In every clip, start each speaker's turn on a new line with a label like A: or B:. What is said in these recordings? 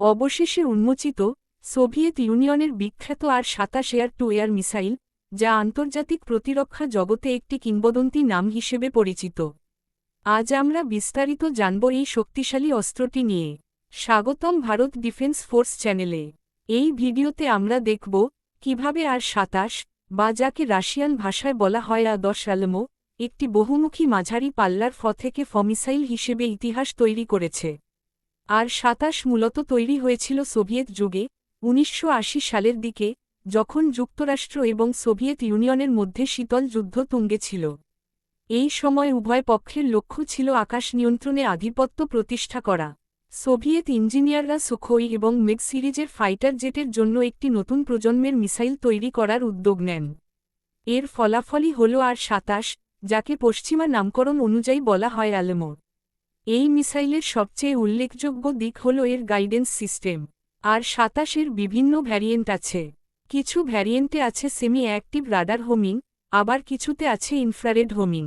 A: অবশেষে উন্মোচিত সোভিয়েত ইউনিয়নের বিখ্যাত আর সাতাশ এয়ার টু এয়ার মিসাইল, যা আন্তর্জাতিক প্রতিরক্ষা জগতে একটি কিংবদন্তি নাম হিসেবে পরিচিত। আজ আমরা বিস্তারিত জানব এই শক্তিশালী অস্ত্রটি নিয়ে। স্বাগতম ভারত ডিফেন্স ফোর্স চ্যানেলে। এই ভিডিওতে আমরা দেখব কীভাবে আর সাতাশ, বা যাকে রাশিয়ান ভাষায় বলা হয় আ দশ আলমো, একটি বহুমুখী মাঝারি পাল্লার ফ থেকে ফমিসাইল হিসেবে ইতিহাস তৈরি করেছে। আর সাতাশ মূলত তৈরি হয়েছিল সোভিয়েত যুগে, উনিশশো আশি সালের দিকে, যখন যুক্তরাষ্ট্র এবং সোভিয়েত ইউনিয়নের মধ্যে শীতল যুদ্ধ তুঙ্গে ছিল এই সময় উভয় পক্ষের লক্ষ্য ছিল আকাশ নিয়ন্ত্রণে আধিপত্য প্রতিষ্ঠা করা। সোভিয়েত ইঞ্জিনিয়াররা সুখোই এবং মেগ সিরিজের ফাইটার জেটের জন্য একটি নতুন প্রজন্মের মিসাইল তৈরি করার উদ্যোগ নেন। এর ফলাফলই হল আর সাতাশ, যাকে পশ্চিমা নামকরণ অনুযায়ী বলা হয় অ্যালেমোর এই মিসাইলের সবচেয়ে উল্লেখযোগ্য দিক হল এর গাইডেন্স সিস্টেম। আর সাতাশের বিভিন্ন ভ্যারিয়েন্ট আছে। কিছু ভ্যারিয়েন্টে আছে সেমি অ্যাক্টিভ রাডার হোমিং, আবার কিছুতে আছে ইনফ্রারেড হোমিং।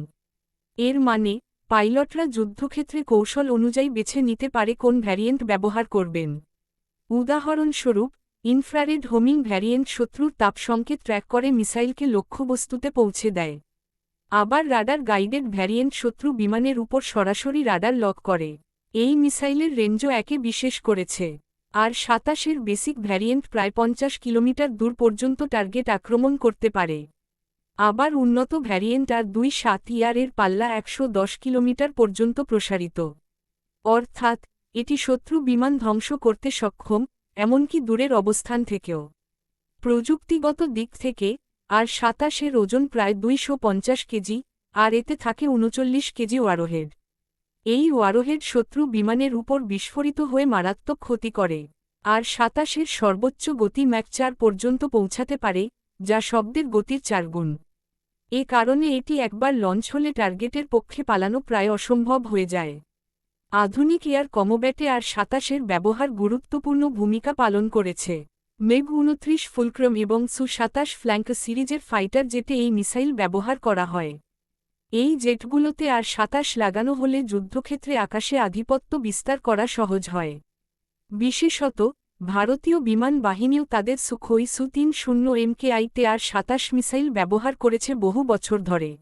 A: এর মানে পাইলটরা যুদ্ধক্ষেত্রে কৌশল অনুযায়ী বেছে নিতে পারে কোন ভ্যারিয়েন্ট ব্যবহার করবেন। উদাহরণস্বরূপ, ইনফ্রারেড হোমিং ভ্যারিয়েন্ট শত্রুর তাপ সংকেত ট্র্যাক করে মিসাইলকে লক্ষ্যবস্তুতে পৌঁছে দেয়। আবার রাডার গাইডেড ভ্যারিয়েন্ট শত্রু বিমানের উপর সরাসরি রাডার লক করে। এই মিসাইলের রেঞ্জও একে বিশেষ করেছে। আর সাতাশের বেসিক ভ্যারিয়েন্ট প্রায় পঞ্চাশ কিলোমিটার দূর পর্যন্ত টার্গেট আক্রমণ করতে পারে। আবার উন্নত ভ্যারিয়েন্ট আর দুই সাত ইয়ারের পাল্লা একশো দশ কিলোমিটার পর্যন্ত প্রসারিত। অর্থাৎ, এটি শত্রু বিমান ধ্বংস করতে সক্ষম, এমনকি দূরের অবস্থান থেকেও। প্রযুক্তিগত দিক থেকে আর সাতাশের ওজন প্রায় দুইশো পঞ্চাশ কেজি, আর এতে থাকে উনচল্লিশ কেজি ওয়ারোহেড। এই ওয়ারোহেড শত্রু বিমানের উপর বিস্ফোরিত হয়ে মারাত্মক ক্ষতি করে, আর সাতাশের সর্বোচ্চ গতি ম্যাক চার পর্যন্ত পৌঁছাতে পারে, যা শব্দের গতির চারগুণ এ কারণে এটি একবার লঞ্চ হলে টার্গেটের পক্ষে পালানো প্রায় অসম্ভব হয়ে যায়। আধুনিক এয়ার কমোব্যাটে আর সাতাশের ব্যবহার গুরুত্বপূর্ণ ভূমিকা পালন করেছে। মেগ উনত্রিশ ফুলক্রম এবং সু সাতাশ ফ্ল্যাঙ্ক সিরিজের ফাইটার জেটে এই মিসাইল ব্যবহার করা হয়। এই জেটগুলোতে আর সাতাশ লাগানো হলে যুদ্ধক্ষেত্রে আকাশে আধিপত্য বিস্তার করা সহজ হয়। বিশেষত, ভারতীয় বিমান বাহিনীও তাদের সুখই সু তিন শূন্য এমকেআইতে আর সাতাশ মিসাইল ব্যবহার করেছে বহু বছর ধরে।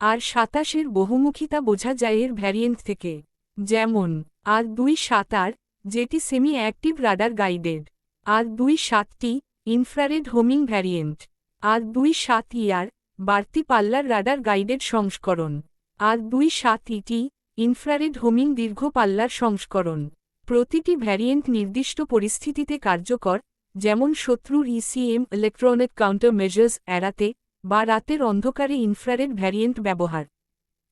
A: আর সাতাশের বহুমুখিতা বোঝা যায় এর ভ্যারিয়েন্ট থেকে। যেমন, আর দুই সাতার যেটি semi active radar guided. R দুই সাতটি ইনফ্রারেড হোমিং ভ্যারিয়েন্ট আর দুই সাত ইয়ার বাড়তি পাল্লার রাডার গাইডেড সংস্করণ। আর দুই সাত ইটি ইনফ্রারেড হোমিং দীর্ঘ পাল্লার সংস্করণ। প্রতিটি ভ্যারিয়েন্ট নির্দিষ্ট পরিস্থিতিতে কার্যকর, যেমন শত্রুর ইসিএম ইলেকট্রনিক কাউন্টার মেজার্স এড়াতে বা রাতের অন্ধকারে ইনফ্রারেড ভ্যারিয়েন্ট ব্যবহার।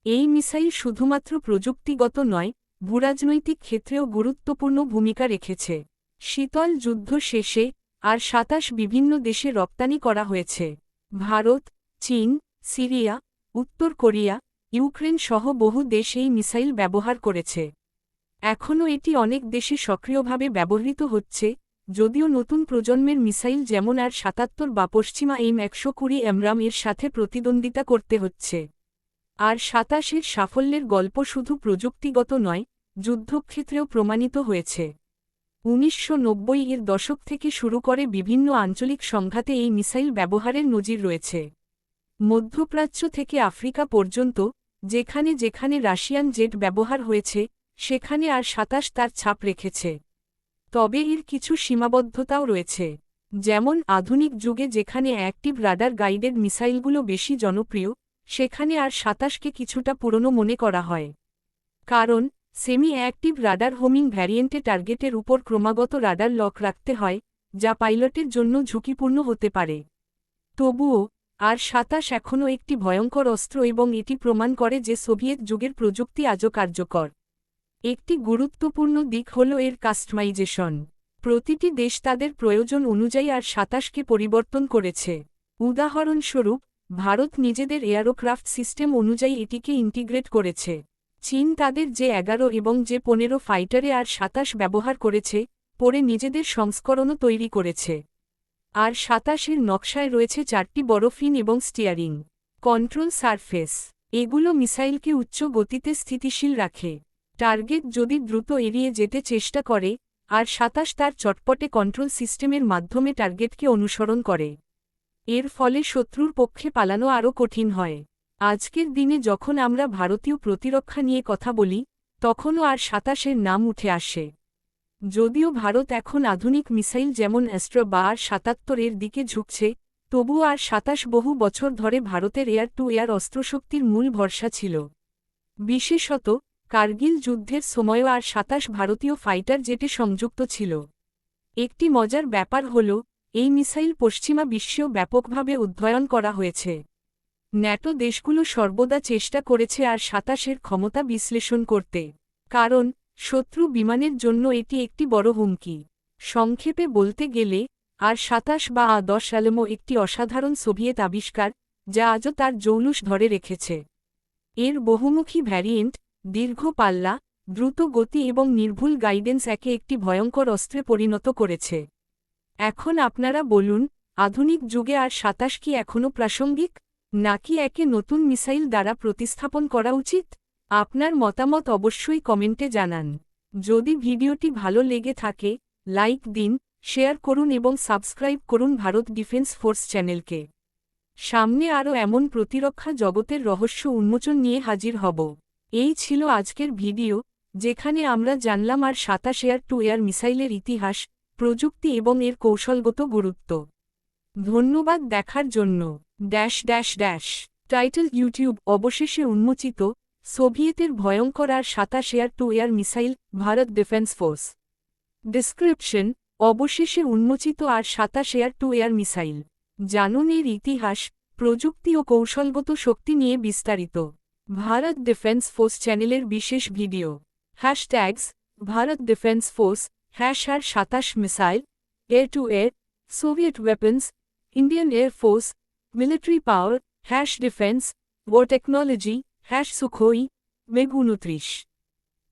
A: এই মিসাইল শুধুমাত্র প্রযুক্তিগত নয়, ভূরাজনৈতিক ক্ষেত্রেও গুরুত্বপূর্ণ ভূমিকা রেখেছে। শীতল যুদ্ধ শেষে আর সাতাশ বিভিন্ন দেশে রপ্তানি করা হয়েছে। ভারত, চীন, সিরিয়া, উত্তর কোরিয়া, ইউক্রেন সহ বহু দেশ এই মিসাইল ব্যবহার করেছে। এখনও এটি অনেক দেশে সক্রিয়ভাবে ব্যবহৃত হচ্ছে, যদিও নতুন প্রজন্মের মিসাইল যেমন আর সাতাত্তর বা পশ্চিমা এম একশো কুড়ি এমরাম এর সাথে প্রতিদ্বন্দ্বিতা করতে হচ্ছে। আর সাতাশের সাফল্যের গল্প শুধু প্রযুক্তিগত নয়, যুদ্ধক্ষেত্রেও প্রমাণিত হয়েছে। উনিশশো নব্বই এর দশক থেকে শুরু করে বিভিন্ন আঞ্চলিক সংঘাতে এই মিসাইল ব্যবহারের নজির রয়েছে। মধ্যপ্রাচ্য থেকে আফ্রিকা পর্যন্ত, যেখানে যেখানে রাশিয়ান জেট ব্যবহার হয়েছে, সেখানে আর সাতাশ তার ছাপ রেখেছে। তবে এর কিছু সীমাবদ্ধতাও রয়েছে। যেমন, আধুনিক যুগে যেখানে অ্যাক্টিভ রাডার গাইডেড মিসাইলগুলো বেশি জনপ্রিয়, সেখানে আর সাতাশকে কিছুটা পুরনো মনে করা হয়। কারণ সেমি অ্যাক্টিভ রাডার হোমিং ভ্যারিয়েন্টে টার্গেটের উপর ক্রমাগত রাডার লক রাখতে হয়, যা পাইলটের জন্য ঝুঁকিপূর্ণ হতে পারে। তবুও, আর সাতাশ এখনও একটি ভয়ঙ্কর অস্ত্র এবং এটি প্রমাণ করে যে সোভিয়েত যুগের প্রযুক্তি আজও কার্যকর। একটি গুরুত্বপূর্ণ দিক হল এর কাস্টমাইজেশন প্রতিটি দেশ তাদের প্রয়োজন অনুযায়ী আর সাতাশকে পরিবর্তন করেছে। উদাহরণস্বরূপ, ভারত নিজেদের এয়ারোক্রাফট সিস্টেম অনুযায়ী এটিকে ইন্টিগ্রেট করেছে। চীন তাদের যে এগারো এবং যে পনেরো ফাইটারে আর সাতাশ ব্যবহার করেছে, পরে নিজেদের সংস্করণও তৈরি করেছে। আর সাতাশের নকশায় রয়েছে চারটি বড় ফিন এবং স্টিয়ারিং, কন্ট্রোল সারফেস। এগুলো মিসাইলকে উচ্চ গতিতে স্থিতিশীল রাখে। টার্গেট যদি দ্রুত এড়িয়ে যেতে চেষ্টা করে, আর সাতাশ তার চটপটে কন্ট্রোল সিস্টেমের মাধ্যমে টার্গেটকে অনুসরণ করে। এর ফলে শত্রুর পক্ষে পালানো আরও কঠিন হয়। আজকের দিনে যখন আমরা ভারতীয় প্রতিরক্ষা নিয়ে কথা বলি, তখনও আর সাতাশের নাম উঠে আসে। যদিও ভারত এখন আধুনিক মিসাইল যেমন অ্যাস্ট্র বা আর সাতাত্তরের দিকে ঝুঁকছে, তবুও আর সাতাশ বহু বছর ধরে ভারতের এয়ার টু এয়ার অস্ত্রশক্তির মূল ভরসা ছিল। বিশেষত, কার্গিল যুদ্ধের সময়ও আর সাতাশ ভারতীয় ফাইটার জেটে সংযুক্ত ছিল। একটি মজার ব্যাপার হল, এই মিসাইল পশ্চিমা বিশ্বেও ব্যাপকভাবে অধ্যয়ন করা হয়েছে। ন্যাটো দেশগুলো সর্বদা চেষ্টা করেছে আর সাতাশের ক্ষমতা বিশ্লেষণ করতে। কারণ, শত্রু বিমানের জন্য এটি একটি বড় হুমকি। সংক্ষেপে বলতে গেলে, আর সাতাশ বা আ দশ অ্যালমো একটি অসাধারণ সোভিয়েত আবিষ্কার, যা আজও তার জৌলুস ধরে রেখেছে। এর বহুমুখী ভ্যারিয়েন্ট, দীর্ঘ পাল্লা, দ্রুত গতি এবং নির্ভুল গাইডেন্স একে একটি ভয়ঙ্কর অস্ত্রে পরিণত করেছে। এখন আপনারা বলুন, আধুনিক যুগে আর সাতাশ কি এখনও প্রাসঙ্গিক? নাকি একে নতুন মিসাইল দ্বারা প্রতিস্থাপন করা উচিত? আপনার মতামত অবশ্যই কমেন্টে জানান। যদি ভিডিওটি ভালো লেগে থাকে, লাইক দিন, শেয়ার করুন এবং সাবস্ক্রাইব করুন ভারত ডিফেন্স ফোর্স চ্যানেলকে। সামনে আরও এমন প্রতিরক্ষা জগতের রহস্য উন্মোচন নিয়ে হাজির হব। এই ছিল আজকের ভিডিও, যেখানে আমরা জানলাম আর সাতাশ এয়ার টু এয়ার মিসাইলের ইতিহাস, প্রযুক্তি এবং এর কৌশলগত গুরুত্ব। ধন্যবাদ দেখার জন্য। Dash dash dash. Title YouTube অবশেষে উন্মোচিত সোভিয়েতের ভয়ঙ্কর আর সাতাশ air to air missile Bharat defence force. Description অবশেষে উন্মোচিত আর সাতাশ এয়ার টু এয়ার মিসাইল। জানুন এর ইতিহাস, প্রযুক্তি ও কৌশলগত শক্তি নিয়ে বিস্তারিত। ভারত ডিফেন্স ফোর্স চ্যানেলের বিশেষ video. Hashtags, Bharat defence force, hash R সাতাশ missile air to air Soviet weapons Indian air force military power hash defence war technology hash Sukhoi MiG উনত্রিশ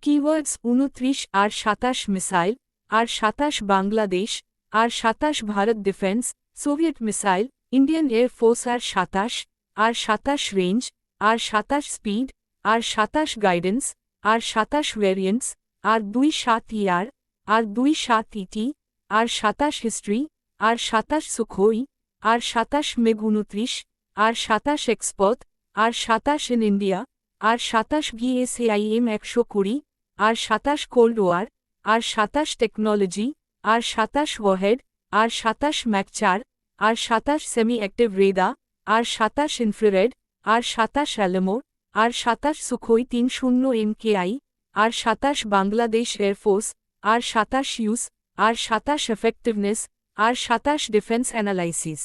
A: কিওয়ার্ডস উনত্রিশ আর সাতাশ মিসাইল আর সাতাশ বাংলাদেশ আর সাতাশ Bharat defence Soviet missile Indian air force R সাতাশ R সাতাশ range আর সাতাশ speed আর সাতাশ guidance আর সাতাশ ভ্যারিয়েন্টস আর দুই সাত ইয়ার আর দুই সাত ইটি আর সাতাশ হিস্ট্রি আর সাতাশ সুখোই আর সাতাশ মেঘ উনত্রিশ আর সাতাশ এক্সপথ আর সাতাশ ইন ইন্ডিয়া আর সাতাশ ভিএসএআইএম একশো কুড়ি আর সাতাশ কোল্ড ওয়ার আর সাতাশ টেকনোলজি আর সাতাশ ওয়াহেড আর সাতাশ ম্যাকচার আর সাতাশ সেমি অ্যাক্টিভ রেদা আর সাতাশ ইনফ্রারেড আর সাতাশ অ্যালামো আর সাতাশ সুখোই তিন শূন্য এমকেআই আর সাতাশ বাংলাদেশ এয়ারফোর্স আর সাতাশ ইউস আর সাতাশ এফেক্টিভনেস আর সাতাশ ডিফেন্স অ্যানালাইসিস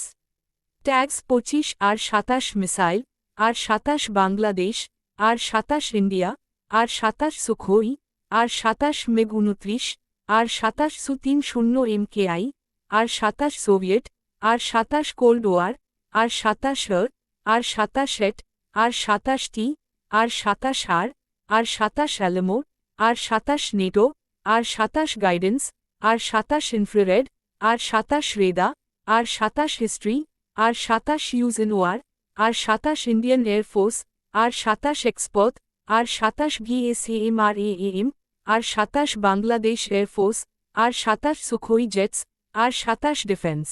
A: ট্যাগস পঁচিশ আর সাতাশ মিসাইল আর সাতাশ বাংলাদেশ আর সাতাশ ইন্ডিয়া আর সাতাশ সুখোই আর সাতাশ মেগ উনত্রিশ আর সাতাশ সু তিন শূন্য এমকেআই আর সাতাশ সোভিয়েট আর সাতাশ কোল্ড ওয়ার আর সাতাশ আর আর সাতাশ এট আর সাতাশ টি আর সাতাশ আর আর সাতাশ অ্যালামো আর সাতাশ নেটো আর সাতাশ গাইডেন্স আর সাতাশ ইনফ্রারেড আর সাতাশ রেদা, আর সাতাশ হিস্ট্রি, আর সাতাশ ইউজ ইন ওয়ার, আর সাতাশ ইন্ডিয়ান এয়ারফোর্স আর সাতাশ এক্সপথ আর সাতাশ ভিএসএএম আর এএম আর সাতাশ বাংলাদেশ এয়ারফোর্স আর সাতাশ সুখোই জেটস, আর সাতাশ ডিফেন্স।